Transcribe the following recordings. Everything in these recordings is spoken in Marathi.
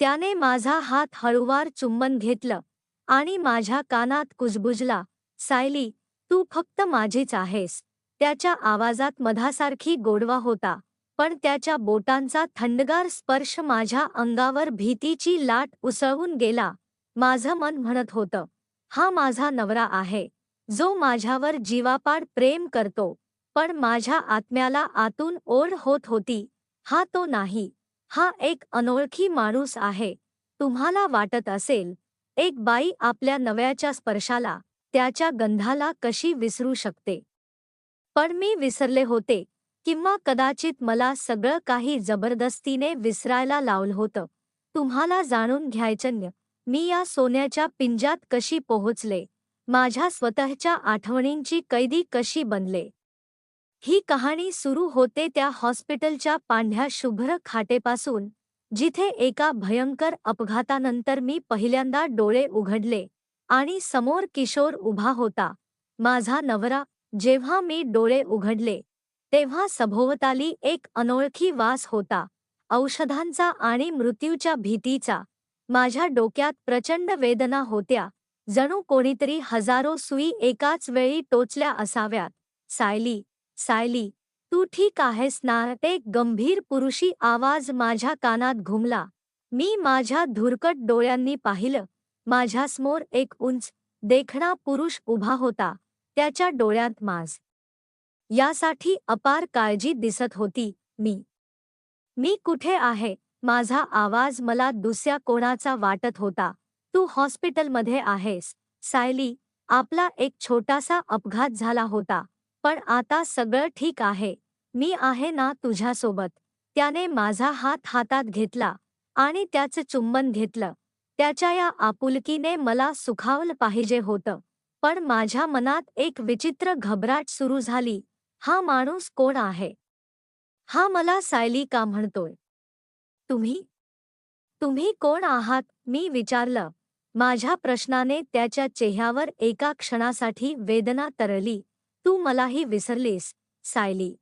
त्याने माझा हात हळुवार चुंबन घेतलं आणि माझ्या कानात कुजबुजला सायली तू फक्त माझीच आहेस. त्याच्या आवाजात मधासारखी गोडवा होता पण त्याच्या बोटांचा थंडगार स्पर्श माझ्या अंगावर भीतीची लाट उसळून गेला. माझं मन म्हणत होतं हा माझा नवरा आहे जो माझ्यावर जीवापाड प्रेम करतो पण माझ्या आत्म्याला आतून ओढ होत होती हा तो नाही. हा एक अनोळखी माणूस आहे. तुम्हाला वाटत असेल एक बाई आपल्या नव्याच्या स्पर्शाला त्याच्या गंधाला कशी विसरू शकते? पण मी विसरले होते किंवा कदाचित मला सगळं काही जबरदस्तीने विसरायला लावलं होतं. तुम्हाला जाणून घ्यायचन्य मी या सोन्याच्या पिंजात कशी पोहोचले? माझ्या स्वतःच्या आठवणींची कैदी कशी बनले? ही कहाणी सुरू होते त्या हॉस्पिटलच्या पांढ्या शुभ्र खाटेपासून जिथे एका भयंकर अपघातानंतर मी पहिल्यांदा डोळे उघडले आणि समोर किशोर उभा होता. माझा नवरा जेव्हा मी डोळे उघडले तेव्हा सभोवताली एक अनोळखी वास होता औषधांचा आणि मृत्यूच्या भीतीचा. माझ्या डोक्यात प्रचंड वेदना होत्या जणू कोणीतरी हजारो सुई एकाच वेळी टोचल्या असाव्यात. सायली सायली तू ठीक आहेस ना? एक गंभीर पुरुषी आवाज माझ्या कानात घुमला. मी माझ्या धुरकट डोळ्यांनी पाहिलं. माझ्यासमोर एक उंच देखणा पुरुष उभा होता. त्याच्या डोळ्यात माज यासाठी अपार काळजी दिसत होती मी. मी कुठे आहे? माझा आवाज मला दुसऱ्या कोणाचा वाटत होता. तू हॉस्पिटलमध्ये आहेस. सायली आपला एक छोटासा अपघात झाला होता. पण आता सगळं ठीक आहे. मी आहे ना तुझ्यासोबत. त्याने माझा हात हातात घेतला आणि त्याचं चुंबन घेतलं. त्याच्या या आपुलकीने मला सुखावलं पाहिजे होतं. पण माझ्या मनात एक विचित्र घबराट सुरू झाली. हा माणूस कोण आहे? हा मला सायली का म्हणतोय. तुम्ही? तुम्ही कोण आहात? मी विचारलं. माझ्या प्रश्नाने त्याच्या चेहऱ्यावर एका क्षणासाठी वेदना तरली. तू मलाही विसरलीस सायली.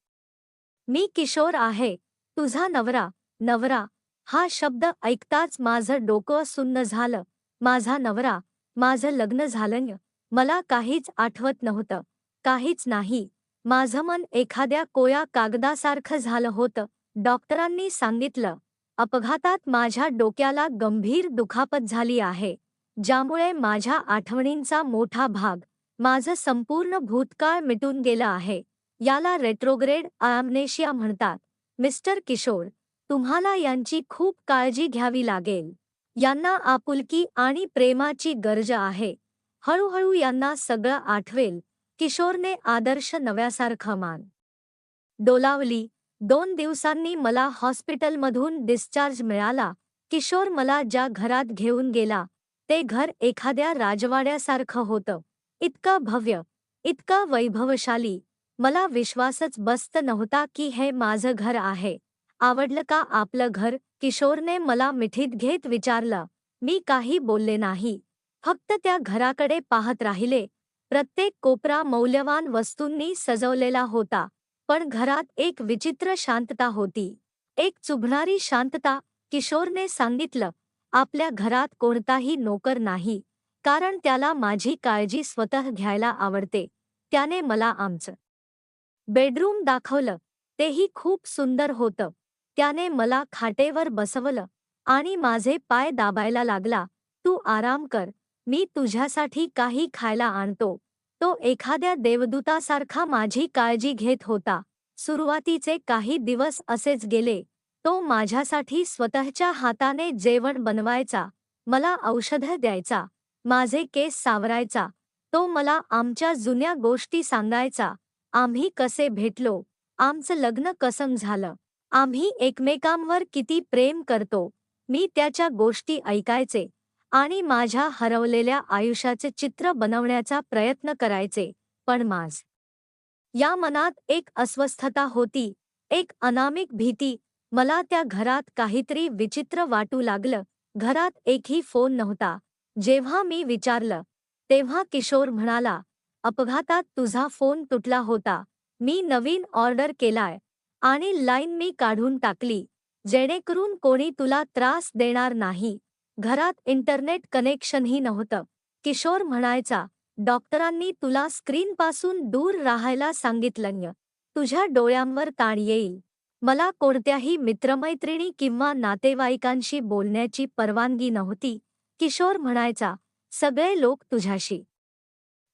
मी किशोर आहे तुझा नवरा नवरा. हा शब्द ऐकताच माझं डोकं सुन्न झालं. माझा नवरा माझं लग्न झालं मला काहीच आठवत नव्हतं काहीच नाही. माझं मन एखाद्या कोया कागदासारखं झालं होतं डॉक्टरांनी सांगितलं. अपघातात माझ्या डोक्याला गंभीर दुखापत झाली आहे ज्यामुळे माझ्या आठवणींचा मोठा भाग माझं संपूर्ण भूतकाळ मिटून गेलं आहे. याला रेट्रोग्रेड आमनेशिया म्हणतात. मिस्टर किशोर तुम्हाला यांची खूप काळजी घ्यावी लागेल. यांना आपुलकी आणि प्रेमाची गरज आहे. हळूहळू यांना सगळं आठवेल. किशोरने आदर्श नव्यासारखं मान डोलावली. दोन दिवसांनी मला हॉस्पिटलमधून डिस्चार्ज मिळाला. किशोर मला ज्या घरात घेऊन गेला ते घर एखाद्या राजवाड्यासारखं होतं. इतकं भव्य इतका वैभवशाली मला विश्वासच बसत नव्हता की हे माझं घर आहे. आवडलं का आपलं घर? किशोरने मला मिठीत घेत विचारलं. मी काही बोलले नाही. फक्त त्या घराकडे पाहत राहिले. प्रत्येक कोपरा मौल्यवान वस्तूंनी सजवलेला होता पण घरात एक विचित्र शांतता होती. एक चुभणारी शांतता किशोरने सांगितलं आपल्या घरात कोणताही नोकर नाही. कारण त्याला माझी काळजी स्वतः घ्यायला आवडते त्याने मला आमचं बेडरूम दाखवलं तेही खूप सुंदर होतं. त्याने मला खाटेवर बसवलं आणि माझे पाय दाबायला लागला तू आराम कर मी तुझ्यासाठी काही खायला आणतो. तो एखाद्या देवदूतासारखा माझी काळजी घेत होता. सुरुवातीचे काही दिवस असेच गेले. तो माझ्यासाठी स्वतःच्या हाताने जेवण बनवायचा मला औषधं द्यायचा माझे केस सावरायचा. तो मला आमच्या जुन्या गोष्टी सांगायचा. आम्ही कसे भेटलो. आमचं लग्न कसं झालं. आम्ही एकमेकांवर किती प्रेम करतो. मी त्याच्या गोष्टी ऐकायचे. आणि माझ्या हरवलेल्या आयुष्याचे चित्र बनवण्याचा प्रयत्न करायचे. पण माझ या मनात एक अस्वस्थता होती. एक अनामिक भीती. मला त्या घरात काहीतरी विचित्र वाटू लागलं. घरात एकही फोन नव्हता. जेव्हा मी विचारलं तेव्हा किशोर म्हणाला अपघातात तुझा फोन तुटला होता. मी नवीन ऑर्डर केलाय आणि लाईन मी काढून टाकली जेणेकरून कोणी तुला त्रास देणार नाही. घरात इंटरनेट कनेक्शनही नव्हतं. किशोर म्हणायचा डॉक्टरांनी तुला स्क्रीनपासून दूर राहायला सांगितलं तुझ्या डोळ्यांवर ताण येईल. मला कोणत्याही मित्रमैत्रिणी किंवा नातेवाईकांशी बोलण्याची परवानगी नव्हती. किशोर म्हणायचा सगळे लोक तुझ्याशी.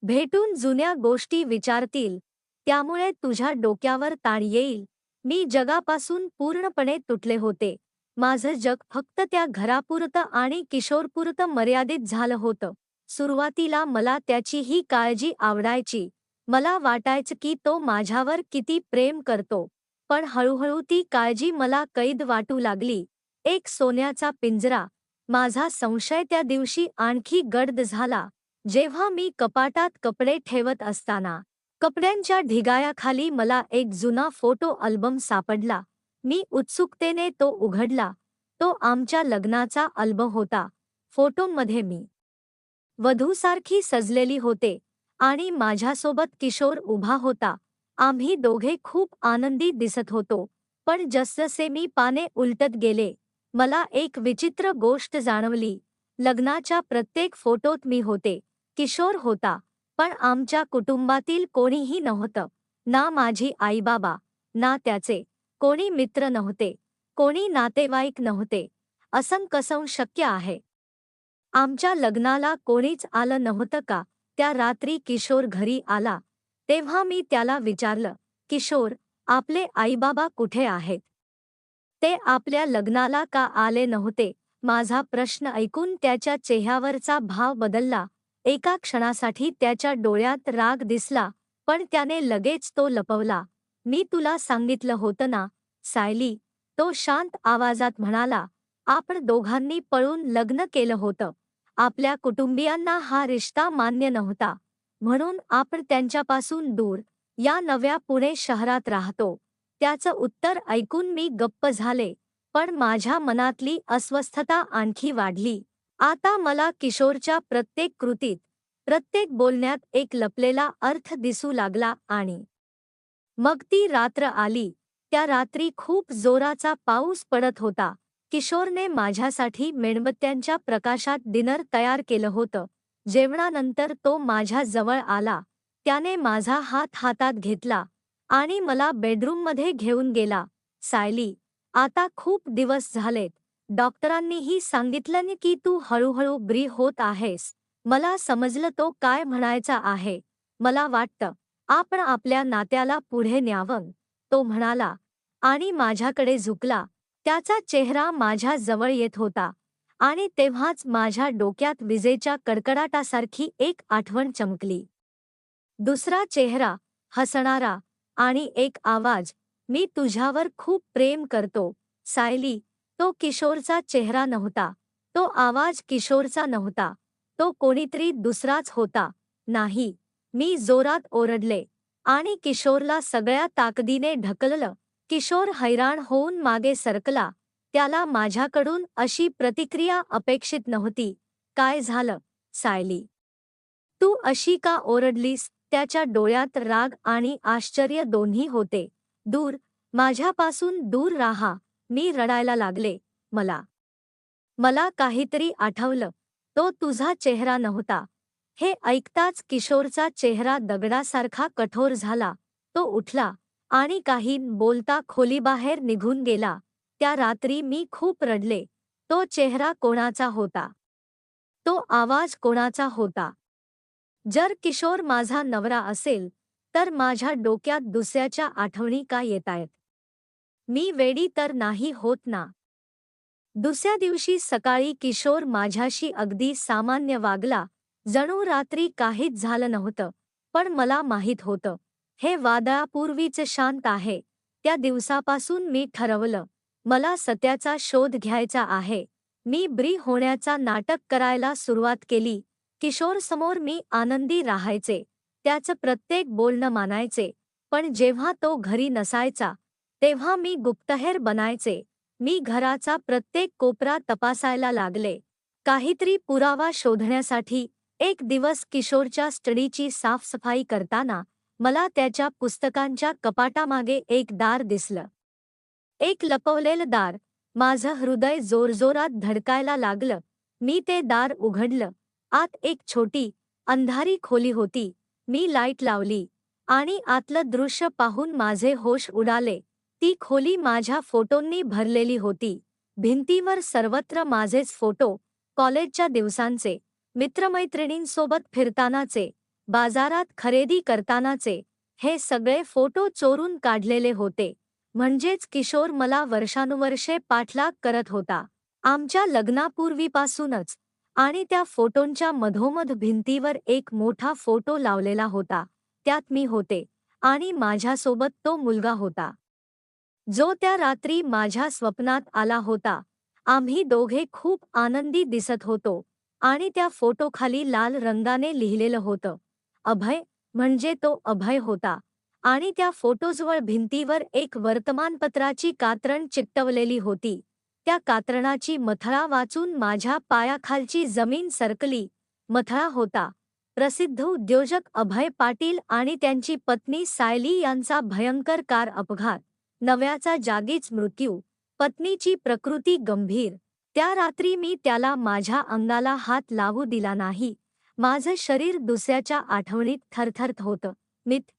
भेटून जुन्या गोष्टी विचारतील त्यामुळे तुझ्या डोक्यावर ताण येईल. मी जगापासून पूर्णपणे तुटले होते. माझं जग फक्त त्या घरापुरतं आणि किशोरपुरतं मर्यादित झालं होतं. सुरुवातीला मला त्याची ही काळजी आवडायची. मला वाटायचं की तो माझ्यावर किती प्रेम करतो. पण हळूहळू ती काळजी मला कैद वाटू लागली. एक सोन्याचा पिंजरा माझा संशय त्या दिवशी आणखी गडद झाला जेव्हा मी कपाटात कपडे ठेवत असताना कपड्यांच्या ढिगायाखाली मला एक जुना फोटो अल्बम सापडला. मी उत्सुकतेने तो उघडला. तो आमच्या लग्नाचा अल्बम होता. फोटोमध्ये मी वधूसारखी सजलेली होते आणि माझ्यासोबत किशोर उभा होता. आम्ही दोघे खूप आनंदी दिसत होतो पण जसजसे मी पाने उलटत गेले मला एक विचित्र गोष्ट जाणवली. लग्नाच्या प्रत्येक फोटोत मी होते. किशोर होता. पण आमच्या कुटुंबातील कोणीही नव्हतं. ना माझी आईबाबा ना त्याचे. कोणी मित्र नव्हते. कोणी नातेवाईक नव्हते. असंकसं शक्य आहे. आमच्या लग्नाला कोणीच आलं नव्हतं का? त्या रात्री किशोर घरी आला. तेव्हा मी त्याला विचारलं किशोर आपले आईबाबा कुठे आहेत? ते आपल्या लग्नाला का आले नव्हते? माझा प्रश्न ऐकून त्याच्या चेहऱ्यावरचा भाव बदलला. एका क्षणासाठी त्याच्या डोळ्यात राग दिसला पण त्याने लगेच तो लपवला. मी तुला सांगितलं होतं ना सायली तो शांत आवाजात म्हणाला. आपण दोघांनी पळून लग्न केलं होतं. आपल्या कुटुंबियांना हा रिश्ता मान्य नव्हता. म्हणून आपण त्यांच्यापासून दूर या नव्या पुणे शहरात राहतो. त्याचं उत्तर ऐकून मी गप्प झाले पण माझ्या मनातली अस्वस्थता आणखी वाढली. आता मला किशोरच्या प्रत्येक कृतीत प्रत्येक बोलण्यात एक लपलेला अर्थ दिसू लागला आणि मग ती रात्र आली. त्या रात्री खूप जोराचा पाऊस पडत होता. किशोरने माझ्यासाठी मेणबत्त्यांच्या प्रकाशात डिनर तयार केलं होतं. जेवणानंतर तो माझ्या जवळ आला. त्याने माझा हात हातात घेतला. आणि मला बेडरूममध्ये घेऊन गेला. सायली आता खूप दिवस झालेत. डॉक्टरांनीही सांगितलं की तू हळूहळू ब्री होत आहेस. मला समजलं तो काय म्हणायचा आहे. मला वाटतं आपण आपल्या नात्याला पुढे न्यावं. तो म्हणाला आणि माझ्याकडे झुकला. त्याचा चेहरा माझ्या जवळ येत होता. आणि तेव्हाच माझ्या डोक्यात विजेच्या कडकडाटासारखी एक आठवण चमकली. दुसरा चेहरा हसणारा आणि एक आवाज मी तुझ्यावर खूप प्रेम करतो. सायली तो किशोरचा चेहरा नव्हता. तो आवाज किशोरचा नव्हता. तो कोणीतरी दुसराच होता. नाही मी जोरात ओरडले आणि किशोरला सगळ्या ताकदीने ढकललं. किशोर हैराण होऊन मागे सरकला. त्याला माझ्याकडून अशी प्रतिक्रिया अपेक्षित नव्हती. काय झालं सायली? तू अशी का ओरडलीस? त्याच्या डोळ्यात राग आणि आश्चर्य दोन्ही होते. दूर माझ्यापासून दूर राहा. मी रडायला लागले. मला मला काहीतरी आठवलं. तो तुझा चेहरा नव्हता. हे ऐकताच किशोरचा चेहरा दगडासारखा कठोर झाला. तो उठला आणि काही बोलता खोलीबाहेर निघून गेला. त्या रात्री मी खूप रडले. तो चेहरा कोणाचा होता? तो आवाज कोणाचा होता? जर किशोर माझा नवरा असेल तर माझ्या डोक्यात दुसऱ्याच्या आठवणी का येतायत मी वेडी तर नाही होत ना? दुसऱ्या दिवशी सकाळी किशोर माझ्याशी अगदी सामान्य वागला जणू रात्री काहीच झालं नव्हतं पण मला माहीत होतं हे वादळापूर्वीच शांत आहे त्या दिवसापासून मी ठरवलं मला सत्याचा शोध घ्यायचा आहे मी ब्री होण्याचा नाटक करायला सुरुवात केली किशोर समोर मी आनंदी राहायचे. त्याचं प्रत्येक बोलणं मानायचे. पण जेव्हा तो घरी नसायचा तेव्हा मी गुप्तहेर बनायचे. मी घराचा प्रत्येक कोपरा तपासायला लागले. काहीतरी पुरावा शोधण्यासाठी एक दिवस किशोरच्या स्टडीची साफसफाई करताना मला त्याच्या पुस्तकांच्या कपाटामागे एक दार दिसलं. एक लपवलेलं दार. माझं हृदय जोरजोरात धडकायला लागलं. मी ते दार उघडलं. आत एक छोटी अंधारी खोली होती. मी लाइट लावली आणि आतलं दृश्य पाहून माझे होश उडाले. ती खोली माझ्या फोटोंनी भरलेली होती. भिंतीवर सर्वत्र माझेच फोटो कॉलेजच्या दिवसांचे मित्रमैत्रिणींसोबत फिरतानाचे बाजारात खरेदी करतानाचे हे सगळे फोटो चोरून काढलेले होते. म्हणजेच किशोर मला वर्षानुवर्षे पाठलाग करत होता. आमच्या लग्नापूर्वीपासूनच आणि त्या फोटोंच्या मधोमध भिंतीवर एक मोठा फोटो लावलेला होता. त्यात मी होते आणि माझ्यासोबत तो मुलगा होता. जो त्या रात्री माझ्या स्वप्नात आला होता. आम्ही दोघे खूप आनंदी दिसत होतो आणि त्या फोटोखाली लाल रंगाने लिहिलेलं होतं. अभय म्हणजे तो अभय होता आणि त्या फोटोजवळ भिंतीवर एक वर्तमानपत्राची कात्रण चिकटवलेली होती. त्या कात्रणाची मथळा वाचून माझ्या पायाखालची जमीन सरकली. मथळा होता. प्रसिद्ध उद्योजक अभय पाटील आणि त्यांची पत्नी सायली यांचा भयंकर कार अपघात. नव्याचा जागीच मृत्यू. पत्नीची प्रकृती गंभीर. त्या रात्री मी त्याला माझ्या अंगाला हात लावू दिला नाही. माझं शरीर दुसऱ्याच्या आठवणीत थरथरत होतं. मित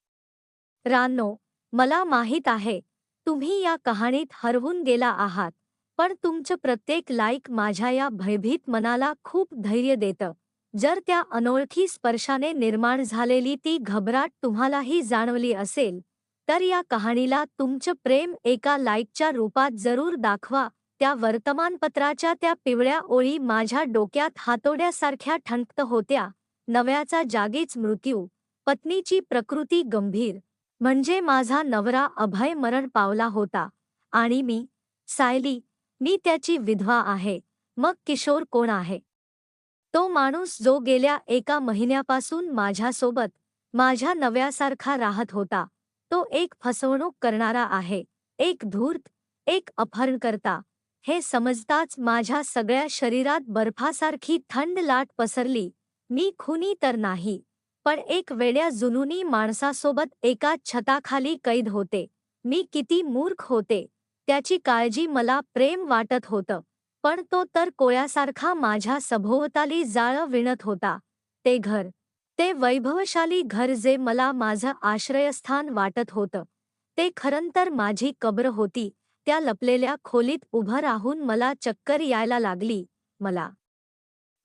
रानो मला माहीत आहे. तुम्ही या कहाणीत हरवून गेला आहात. पण तुमचं प्रत्येक लाईक माझ्या या भयभीत मनाला खूप धैर्य देतं. जर त्या अनोळखी स्पर्शाने निर्माण झालेली ती घबराट तुम्हालाही जाणवली असेल तर या कहाणीला तुमचं प्रेम एका लाईकच्या रूपात जरूर दाखवा. त्या वर्तमानपत्राच्या त्या पिवळ्या ओळी माझ्या डोक्यात हातोड्यासारख्या ठणकत होत्या. नव्याचा जागीच मृत्यू. पत्नीची प्रकृती गंभीर. म्हणजे माझा नवरा अभय मरण पावला होता. आणि मी सायली मी त्याची विधवा आहे. मग किशोर कोण आहे? तो माणूस जो गेल्या एका महिन्यापासून माझ्यासोबत माझ्या नव्यासारखा राहत होता. तो एक फसवणूक करणारा आहे. एक धूर्त एक अपहरणकर्ता. हे समजताच माझ्या सगळ्या शरीरात बर्फासारखी थंड लाट पसरली. मी खुनी तर नाही पण एक वेड्या जुनूनी माणसासोबत एका छताखाली कैद होते. मी किती मूर्ख होते. त्याची काळजी मला प्रेम वाटत होतं. पण तो तर कोळ्यासारखा माझ्या सभोवताली जाळं विणत होता. ते घर ते वैभवशाली घर जे मला माझं आश्रयस्थान वाटत होतं. ते खरंतर माझी कब्र होती. त्या लपलेल्या खोलीत उभं राहून मला चक्कर यायला लागली. मला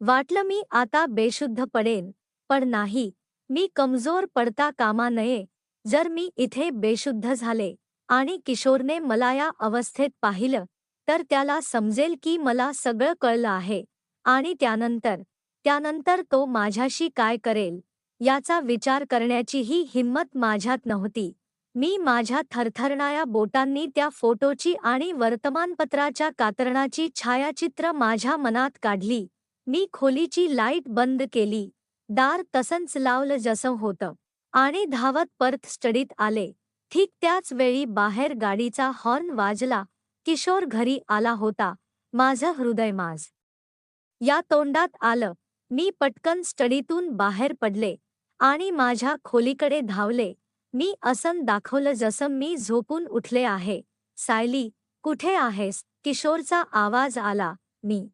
वाटलं मी आता बेशुद्ध पडेन. पण नाही मी कमजोर पडता कामा नये. जर मी इथे बेशुद्ध झाले आणि किशोरने मला या अवस्थेत पाहिलं तर त्याला समजेल की मला सगळं कळलं आहे. आणि त्यानंतर त्यानंतर तो माझ्याशी काय करेल याचा विचार करण्याचीही हिंमत माझ्यात नव्हती. मी माझ्या थरथरणाऱ्या बोटांनी त्या फोटोची आणि वर्तमानपत्राच्या कातरणाची छायाचित्र माझ्या मनात काढली. मी खोलीची लाइट बंद केली. दार तसंच लावलं जसं होतं. आणि धावत परत स्टडीत आले. ठीक त्याच वेळी बाहेर गाडीचा हॉर्न वाजला किशोर घरी आला होता माझं हृदय माज. या तोंडात आलं मी पटकन स्टडीतून बाहेर पडले आणि माझ्या खोलीकडे धावले मी असं दाखवलं जसं मी झोपून उठले आहे. सायली कुठे आहेस? किशोरचा आवाज आला मी.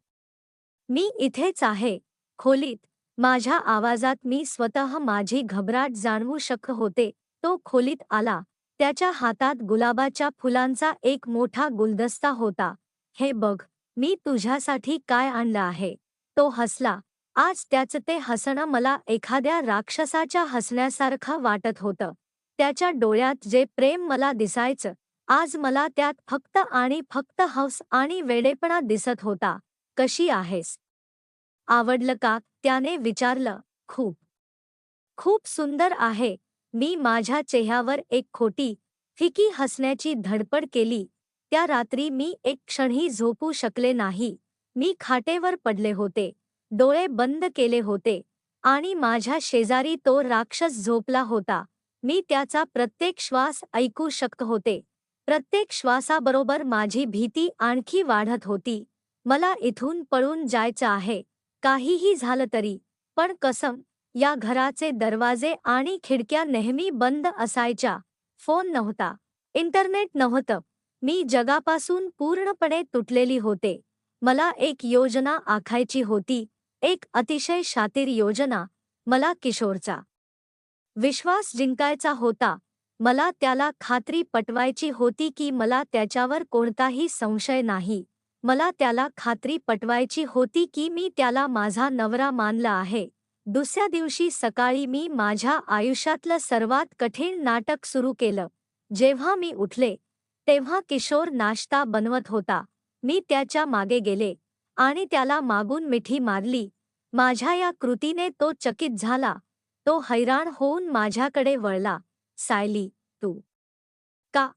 मी इथेच आहे. खोलीत माझ्या आवाजात मी स्वतः माझी घबराट जाणवू शक होते तो खोलीत आला. त्याच्या हातात गुलाबाच्या फुलांचा एक मोठा गुलदस्ता होता. हे बघ मी तुझ्यासाठी काय आणलं आहे. तो हसला. आज त्याचं ते हसणं मला एखाद्या राक्षसाच्या हसण्यासारखं वाटत होतं. त्याच्या डोळ्यात जे प्रेम मला दिसायचं आज मला त्यात फक्त आणि फक्त हौस आणि वेडेपणा दिसत होता. कशी आहेस? आवडलं का? त्याने विचारलं. खूप. खूप सुंदर आहे. मी माझ्या चेहऱ्यावर एक खोटी फिकी हसण्याची धडपड केली. त्या रात्री मी एक क्षणही झोपू शकले नाही. मी खाटेवर पडले होते. डोळे बंद केले होते. आणि माझ्या शेजारी तो राक्षस झोपला होता. मी त्याचा प्रत्येक श्वास ऐकू शकत होते. प्रत्येक श्वासाबरोबर माझी भीती आणखी वाढत होती. मला इथून पळून जायचं आहे. काहीही झालं तरी. पण कसम या घराचे दरवाजे आणि खिडक्या नेहमी बंद असायच्या. फोन नव्हता. इंटरनेट नव्हतं. मी जगापासून पूर्णपणे तुटलेली होते. मला एक योजना आखायची होती. एक अतिशय शातीर योजना. मला किशोरचा विश्वास जिंकायचा होता. मला त्याला खात्री पटवायची होती की मला त्याच्यावर कोणताही संशय नाही. मला त्याला खात्री पटवायची होती की मी त्याला माझा नवरा मानला आहे. दुसऱ्या दिवशी सकाळी मी माझ्या आयुष्यातलं सर्वात कठीण नाटक सुरू केलं. जेव्हा मी उठले तेव्हा किशोर नाश्ता बनवत होता. मी त्याच्यामागे गेले आणि त्याला मागून मिठी मारली. माझ्या या कृतीने तो चकित झाला. तो हैराण होऊन माझ्याकडे वळला. सायली तू का?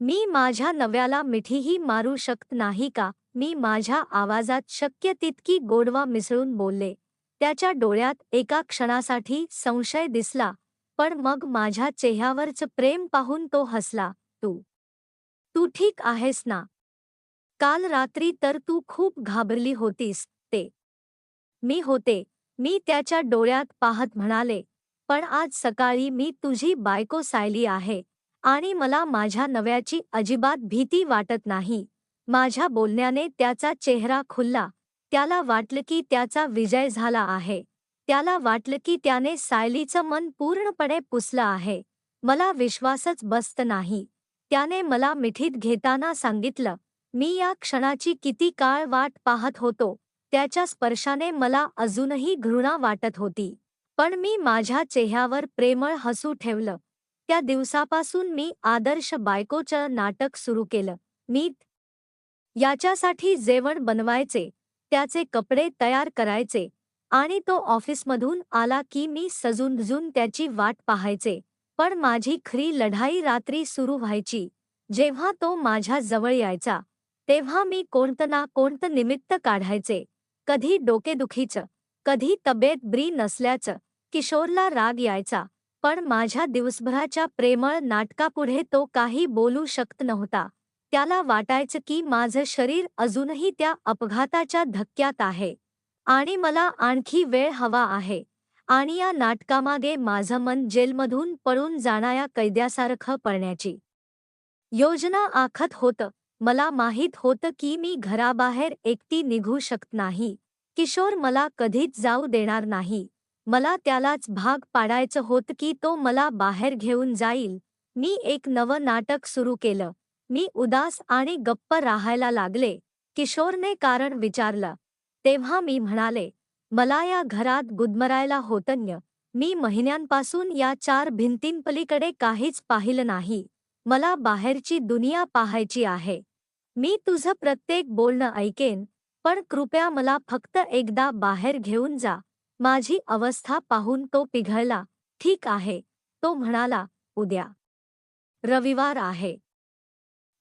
मी माझ्या नव्याला मिठीही मारू शकत नाही का? मी माझ्या आवाजात शक्य तितकी गोडवा मिसळून बोलले. त्याच्या डोळ्यात एका क्षणासाठी संशय दिसला पण मग माझ्या चेहऱ्यावरच प्रेम पाहून तो हसला तू तू ठीक आहेस ना? काल रात्री तर तू खूप घाबरली होतीस ते. मी होते मी त्याच्या डोळ्यात पाहत म्हणाले पण आज सकाळी मी तुझी बायको सायली आहे आणि मला माझ्या नव्याची अजिबात भीती वाटत नाही. माझ्या बोलण्याने त्याचा चेहरा खुलला त्याला वाटलं की त्याचा विजय झाला आहे. त्याला वाटलं की त्याने सायलीचं मन पूर्णपणे पुसलं आहे. मला विश्वासच बसत नाही. त्याने मला मिठीत घेताना सांगितलं मी या क्षणाची किती काळ वाट पाहत होतो. त्याच्या स्पर्शाने मला अजूनही घृणा वाटत होती. पण मी माझ्या चेहऱ्यावर प्रेमळ हसू ठेवलं. त्या दिवसापासून मी आदर्श बायकोचं नाटक सुरू केलं. मी याच्यासाठी जेवण बनवायचे. त्याचे कपडे तयार करायचे आणि तो ऑफिसमधून आला की मी सजूनझून त्याची वाट पाहायचे. पण माझी खरी लढाई रात्री सुरू व्हायची. जेव्हा तो माझ्या जवळ यायचा तेव्हा मी कोणतं ना कोणतं निमित्त काढायचे. कधी डोकेदुखीचं कधी तब्येत ब्री नसल्याचं किशोरला राग यायचा. पण माझ्या दिवसभराच्या प्रेमळ नाटकापुढे तो काही बोलू शकत नव्हता. त्याला वाटायचं की माझं शरीर अजूनही त्या अपघाताच्या धक्क्यात आहे. आणि मला आणखी वेळ हवा आहे. आणि या नाटकामागे माझं मन जेलमधून पळून जाणाऱ्या कैद्यासारखं पळण्याची. योजना आखत होतं. मला माहीत होतं की मी घराबाहेर एकटी निघू शकत नाही. किशोर मला कधीच जाऊ देणार नाही. मला त्यालाच भाग पाडायचं होतं की तो मला बाहेर घेऊन जाईल. मी एक नवं नाटक सुरू केलं. मी उदास आणि गप्प राहायला लागले. किशोरने कारण विचारलं. तेव्हा मी म्हणाले मला या घरात गुदमरायला होतन्य. मी महिन्यांपासून या चार भिंतींपलीकडे काहीच पाहिलं नाही. मला बाहेरची दुनिया पाहायची आहे. मी तुझं प्रत्येक बोलणं ऐकेन पण कृपया मला फक्त एकदा बाहेर घेऊन जा. माझी अवस्था पाहून तो पिघळला. ठीक आहे. तो म्हणाला उद्या. रविवार आहे.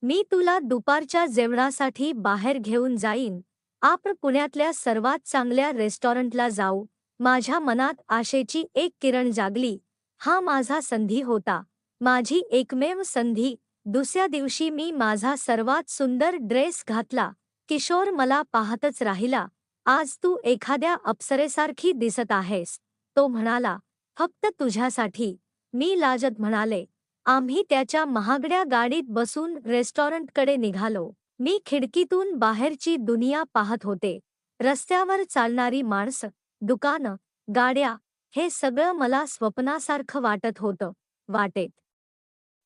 मी तुला दुपारच्या जेवणासाठी बाहेर घेऊन जाईन. आपण पुण्यातल्या सर्वात चांगल्या रेस्टॉरंटला जाऊ. माझ्या मनात आशेची एक किरण जागली. हा माझा संधी होता. माझी एकमेव संधी. दुसऱ्या दिवशी मी माझा सर्वात सुंदर ड्रेस घातला. किशोर मला पाहतच राहिला. आज तू एखाद्या अप्सरेसारखी दिसत आहेस तो म्हणाला. फक्त तुझ्यासाठी मी लाजत म्हणाले. आम्ही त्याच्या महागड्या गाडीत बसून रेस्टॉरंटकडे निघालो. मी खिडकीतून बाहेरची दुनिया पाहत होते. रस्त्यावर चालणारी माणसं दुकानं गाड्या हे सगळं मला स्वप्नासारखं वाटत होतं वाटेत.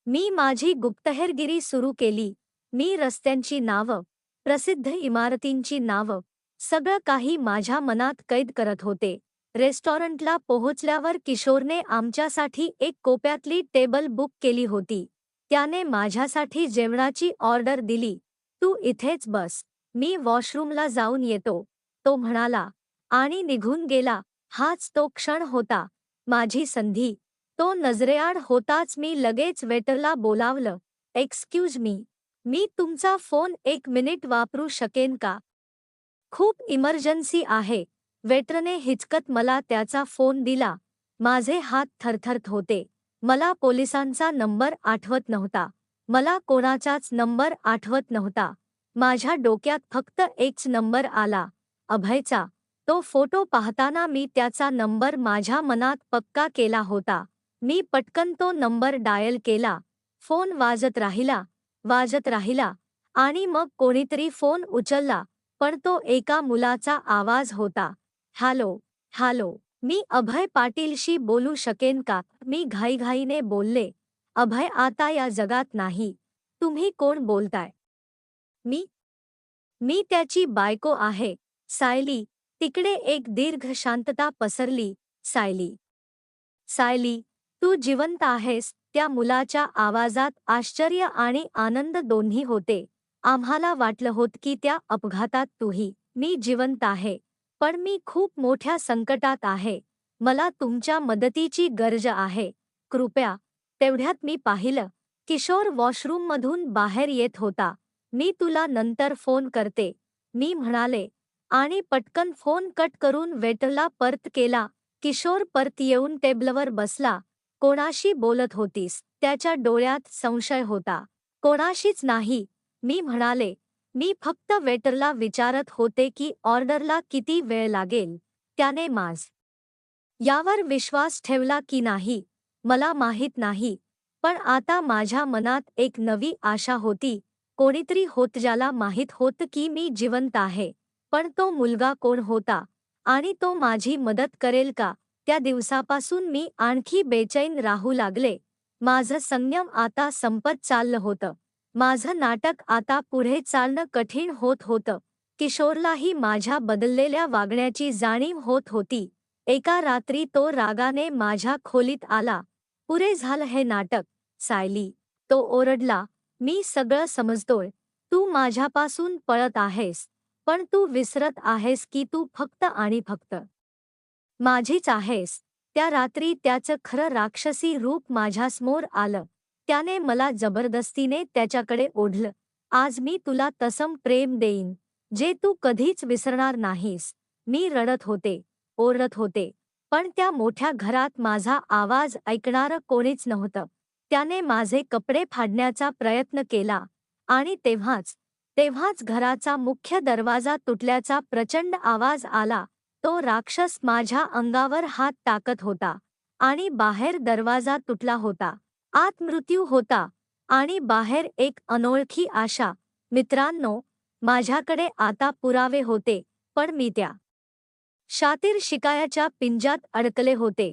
मी माझी गुप्तहेरगिरी सुरू केली. मी रस्त्यांची नावं प्रसिद्ध इमारतींची नावं सगळं काही माझ्या मनात कैद करत होते. रेस्टॉरंटला पोहोचल्यावर किशोरने आमच्यासाठी एक कोप्यातली टेबल बुक केली होती. त्याने माझ्यासाठी जेवणाची ऑर्डर दिली. तू इथेच बस. मी वॉशरूमला जाऊन येतो. तो म्हणाला. आणि निघून गेला. हाच तो क्षण होता. माझी संधी. तो नजरेआड होताच मी लगेच वेटरला बोलावलं. Excuse me. मी तुमचा फोन एक मिनिट वापरू शकेन का? खूप इमर्जन्सी आहे. वेटरने हिचकत मला त्याचा फोन दिला. माझे हात थरथरत होते. मला पोलिसांचा नंबर आठवत नव्हता. मला कोणाचाच नंबर आठवत नव्हता. माझ्या डोक्यात फक्त एकच नंबर आला. अभयचा. तो फोटो पाहताना मी त्याचा नंबर माझ्या मनात पक्का केला होता. मी पटकन तो नंबर डायल केला. फोन वाजत राहिला. वाजत राहिला. आणि मग कोणीतरी फोन उचलला. पण तो एका मुलाचा आवाज होता. हॅलो हॅलो मी अभय पाटीलशी बोलू शकेन का मी घाईघाईने बोलले अभय आता या जगात नाही. तुम्ही कोण बोलताय? मी? मी त्याची बायको आहे सायली. तिकडे एक दीर्घ शांतता पसरली सायली. सायली तू जिवंत आहेस. त्या मुलाच्या आवाजात आश्चर्य आणि आनंद दोन्ही होते. आम्हाला वाटलं होत की त्या अपघातात तूही. मी जिवंत आहे. पण मी खूप मोठ्या संकटात आहे. मला तुमच्या मदतीची गरज आहे. कृपया तेवढ्यात मी पाहिलं किशोर वॉशरूममधून बाहेर येत होता. मी तुला नंतर फोन करते. मी म्हणाले आणि पटकन फोन कट करून वेटरला परत केला. किशोर परत येऊन टेबलवर बसला. कोणाशी बोलत होतीस? त्याच्या डोळ्यात संशय होता. कोणाशीच नाही. मी म्हणाले मी फक्त वेटरला विचारत होते की ऑर्डरला किती वेळ लागेल त्याने माझ यावर विश्वास ठेवला की नाही मला माहीत नाही पण आता माझ्या मनात एक नवी आशा होती कोणीतरी होत ज्याला माहीत होत की मी जिवंत आहे पण तो मुलगा कोण होता आणि तो माझी मदत करेल का त्या दिवसापासून मी आणखी बेचैन राहू लागले माझं संयम आता संपत चाललं होतं. माझं नाटक आता पुढे चालणं कठीण होत होतं. किशोरलाही माझ्या बदललेल्या वागण्याची जाणीव होत होती. एका रात्री तो रागाने माझ्या खोलीत आला. पुरे झालं हे नाटक सायली. तो ओरडला मी सगळं समजतोय. तू माझ्यापासून पळत आहेस. पण तू विसरत आहेस की तू फक्त आणि फक्त माझीच आहेस. त्या रात्री त्याचं खरं राक्षसी रूप माझ्यासमोर आलं. त्याने मला जबरदस्तीने त्याच्याकडे ओढलं. आज मी तुला तसम प्रेम देईन जे तू कधीच विसरणार नाहीस. मी रडत होते ओरडत होते पण त्या मोठ्या घरात माझा आवाज ऐकणारं कोणीच नव्हतं. त्याने माझे कपडे फाडण्याचा प्रयत्न केला आणि तेव्हाच तेव्हाच घराचा मुख्य दरवाजा तुटल्याचा प्रचंड आवाज आला. तो राक्षस माझ्या अंगावर हात टाकत होता आणि बाहेर दरवाजा तुटला होता. आत मृत्यू होता आणि बाहेर एक अनोळखी आशा. मित्रांनो माझ्याकडे आता पुरावे होते पण मी त्या शातीर शिकायाच्या पिंजात अडकले होते.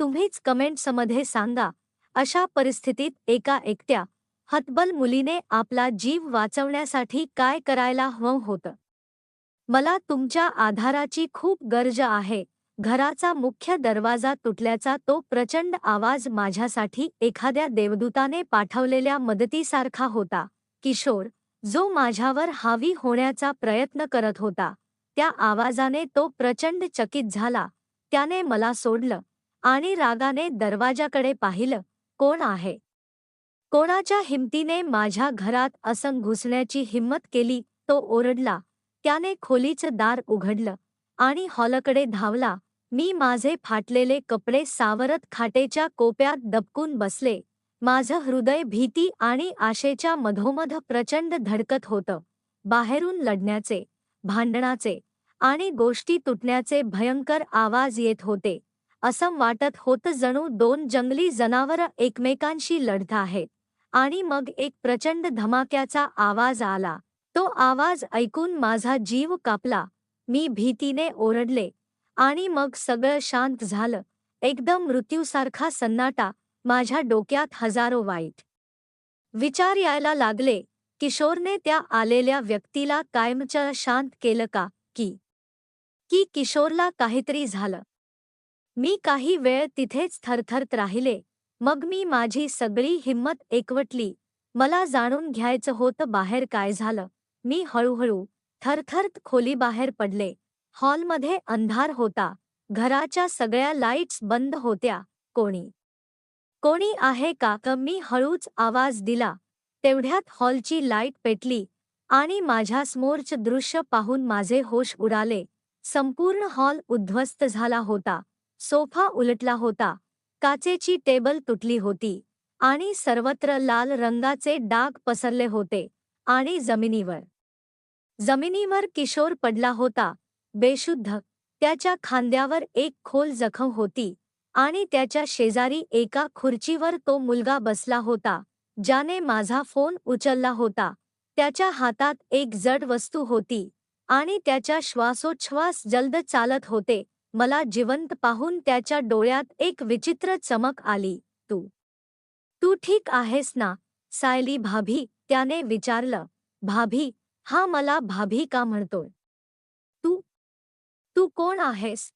तुम्हीच कमेंट्समध्ये सांगा अशा परिस्थितीत एका एकट्या हतबल मुलीने आपला जीव वाचवण्यासाठी काय करायला हवं होतं? मला तुमच्या आधाराची खूप गरज आहे. घराचा मुख्य दरवाजा तुटल्याचा तो प्रचंड आवाज माझ्यासाठी एखाद्या देवदूताने पाठवलेल्या मदतीसारखा होता. किशोर जो माझ्यावर हावी होण्याचा प्रयत्न करत होता त्या आवाजाने तो प्रचंड चकित झाला. त्याने मला सोडलं आणि रागाने दरवाजाकडे पाहिलं कोण आहे? कोणाच्या हिमतीने माझ्या घरात असं घुसण्याची हिंमत केली? तो ओरडला. त्याने खोलीचं दार उघडलं आणि हॉलकडे धावला. मी माझे फाटलेले कपडे सावरत खाटेच्या कोप्यात दबकून बसले. माझं हृदय भीती आणि आशेच्या मधोमध प्रचंड धडकत होतं. बाहेरून लढण्याचे भांडणाचे आणि गोष्टी तुटण्याचे भयंकर आवाज येत होते. असं वाटत होतं जणू दोन जंगली जनावरं एकमेकांशी लढत आहेत. आणि मग एक प्रचंड धमाक्याचा आवाज आला. तो आवाज ऐकून माझा जीव कापला. मी भीतीने ओरडले. आणि मग सगळं शांत झालं. एकदम मृत्यूसारखा सन्नाटा माझ्या डोक्यात हजारो वाईट विचार यायला लागले. किशोरने त्या आलेल्या व्यक्तीला कायमचं शांत केलं का? की? की किशोरला काहीतरी झालं? मी काही वेळ तिथेच थरथरत राहिले. मग मी माझी सगळी हिंमत एकवटली. मला जाणून घ्यायचं होतं बाहेर काय झालं. मी हळूहळू थरथरत खोलीबाहेर पडले. हॉलमध्ये अंधार होता. घराच्या सगळ्या लाईट्स बंद होत्या. कोणी? कोणी आहे का? मी हळूच आवाज दिला. तेवढ्यात हॉलची लाइट पेटली आणि माझ्यासमोरचं दृश्य पाहून माझे होश उडाले. संपूर्ण हॉल उद्ध्वस्त झाला होता. सोफा उलटला होता. काचेची टेबल तुटली होती आणि सर्वत्र लाल रंगाचे डाग पसरले होते आणि जमिनीवर. जमिनीवर किशोर पडला होता. बेशुद्ध. त्याच्या खांद्यावर एक खोल जखम होती आणि त्याच्या शेजारी एका खुर्चीवर तो मुलगा बसला होता ज्याने माझा फोन उचलला होता. त्याच्या हातात एक जड वस्तू होती आणि त्याच्या श्वासोच्छ्वास जलद चालत होते. मला जिवंत पाहून त्याच्या डोळ्यात एक विचित्र चमक आली. तू तू ठीक आहेस ना सायली भाभी? त्याने विचारलं. भाभी? हा मला भाभी का म्हणतोय? तू कोण आहेस?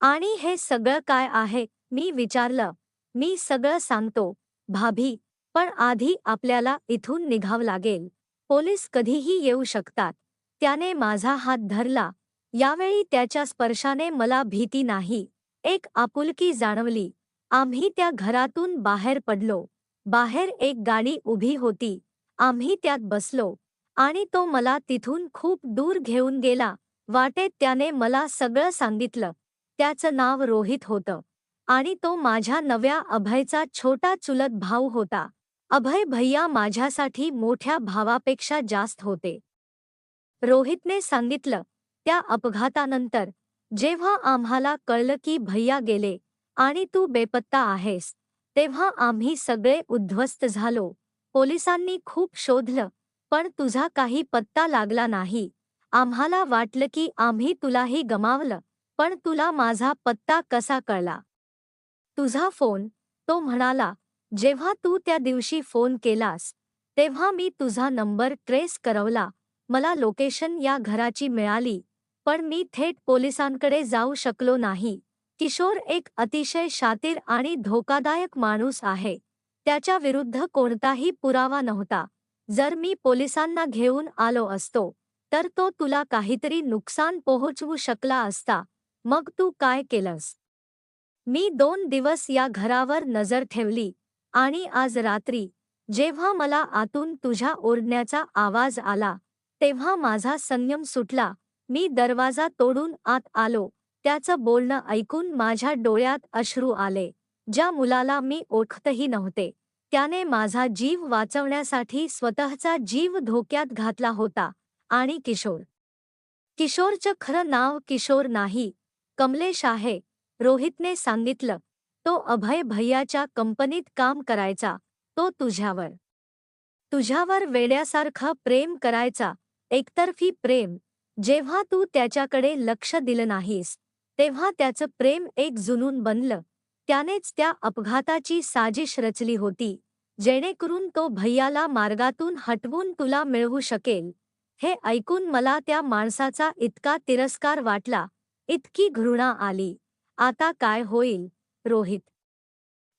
आणि हे सगळं काय आहे? मी विचारलं. मी सगळं सांगतो भाभी पण आधी आपल्याला इथून निघावं लागेल. पोलीस कधीही येऊ शकतात. त्याने माझा हात धरला. यावेळी त्याच्या स्पर्शाने मला भीती नाही. एक आपुलकी जाणवली. आम्ही त्या घरातून बाहेर पडलो. बाहेर एक गाडी उभी होती. आम्ही त्यात बसलो. आणि तो मला तिथून खूप दूर घेऊन गेला. वाटेत त्याने मला सगळं सांगितलं. त्याचं नाव रोहित होतं. आणि तो माझ्या नव्या अभयचा छोटा चुलत भाऊ होता. अभय भैया माझ्यासाठी मोठ्या भावापेक्षा जास्त होते. रोहितने सांगितलं त्या अपघातानंतर जेव्हा आम्हाला कळलं की भैया गेले आणि तू बेपत्ता आहेस तेव्हा आम्ही सगळे उद्ध्वस्त झालो. पोलिसांनी खूप शोधलं पण तुझा काही पत्ता लागला नाही. आम्हाला वाटलं की आम्ही तुलाही गमावलं पण तुला माझा पत्ता कसा कळला? तुझा फोन तो म्हणाला जेव्हा तू त्या दिवशी फोन केलास तेव्हा मी तुझा नंबर ट्रेस करवला मला लोकेशन या घराची मिळाली पण मी थेट पोलिसांकडे जाऊ शकलो नाही. किशोर एक अतिशय शातीर आणि धोकादायक माणूस आहे. त्याच्या विरुद्ध कोणताही पुरावा नव्हता. जर मी पोलिसांना घेऊन आलो असतो तर तो तुला काहीतरी नुकसान पोहोचवू शकला असता. मग तू काय केलंस? मी दोन दिवस या घरावर नजर ठेवली आणि आज रात्री जेव्हा मला आतून तुझ्या ओरडण्याचा आवाज आला तेव्हा माझा संयम सुटला. मी दरवाजा तोडून आत आलो. त्याचं बोलणं ऐकून माझ्या डोळ्यात अश्रू आले ज्या मुलाला मी ओळखतही नव्हते. त्याने माझा जीव वाचवण्यासाठी स्वतःचा जीव धोक्यात घातला होता. आणि किशोर. किशोरचं खरं नाव किशोर नाही कमलेश आहे रोहितने सांगितलं तो अभय भैयाच्या कंपनीत काम करायचा तो तुझ्यावर. तुझ्यावर वेड्यासारखं प्रेम करायचा एकतर्फी प्रेम. जेव्हा तू त्याच्याकडे लक्ष दिलं नाहीस तेव्हा त्याचं प्रेम एक जुनून बनलं. त्यानेच त्या अपघाताची साजिश रचली होती जेणेकरून तो भैयाला मार्गातून हटवून तुला मिळवू शकेल. हे ऐकून मला त्या माणसाचा इतका तिरस्कार वाटला. इतकी घृणा आली. आता काय होईल? रोहित.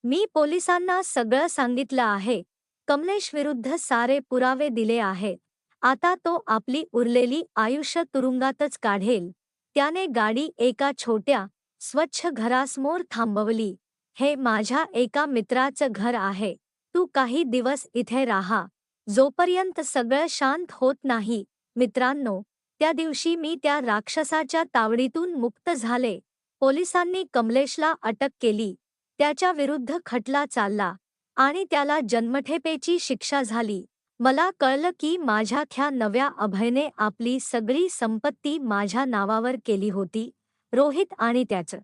मी पोलिसांना सगळं सांगितलं आहे. कमलेश विरुद्ध सारे पुरावे दिले आहेत. आता तो आपली उरलेली आयुष्य तुरुंगातच काढेल. त्याने गाडी एका छोट्या स्वच्छ घरासमोर थांबवली. हे माझ्या एका मित्राचं घर आहे. तू काही दिवस इथे राहा. जोपर्यंत सगळं शांत होत नाही मित्रांनो त्या दिवशी मी त्या राक्षसाच्या तावडीतून मुक्त झाले. पोलिसांनी कमलेशला अटक केली. त्याच्या विरुद्ध खटला चालला आणि त्याला जन्मठेपेची शिक्षा झाली. मला कळलं की माझ्या ख्या नव्या अभयने आपली सगळी संपत्ती माझ्या नावावर केली होती रोहित आणि त्याचं.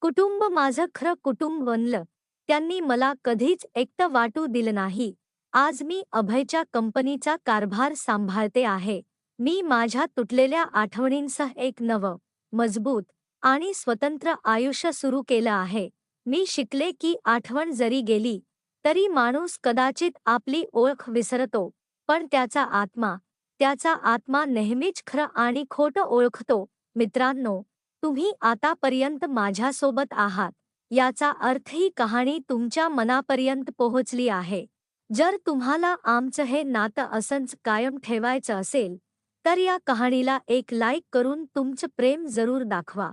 कुटुंब माझं खरं कुटुंब बनलं. त्यांनी मला कधीच एकटं वाटू दिलं नाही. आज मी अभयच्या कंपनीचा कारभार सांभाळते आहे. मी माझ्या तुटलेल्या आठवणींसह एक नवं मजबूत आणि स्वतंत्र आयुष्य सुरू केलं आहे. मी शिकले की आठवण जरी गेली तरी माणूस कदाचित आपली ओळख विसरतो पण त्याचा आत्मा त्याचा आत्मा नेहमीच खरं आणि खोटं ओळखतो. मित्रांनो तुम्ही आतापर्यंत माझ्यासोबत आहात याचा अर्थ ही कहाणी तुमच्या मनापर्यंत पोहोचली आहे. जर तुम्हाला आमचं हे नातं असंच कायम ठेवायचं असेल तर या कहाणीला एक लाईक करून तुमचं प्रेम जरूर दाखवा.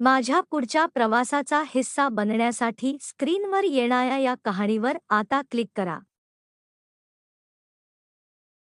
माझ्या पुढच्या प्रवासाचा हिस्सा बनण्यासाठी स्क्रीनवर येणाऱ्या या कहाणीवर आता क्लिक करा.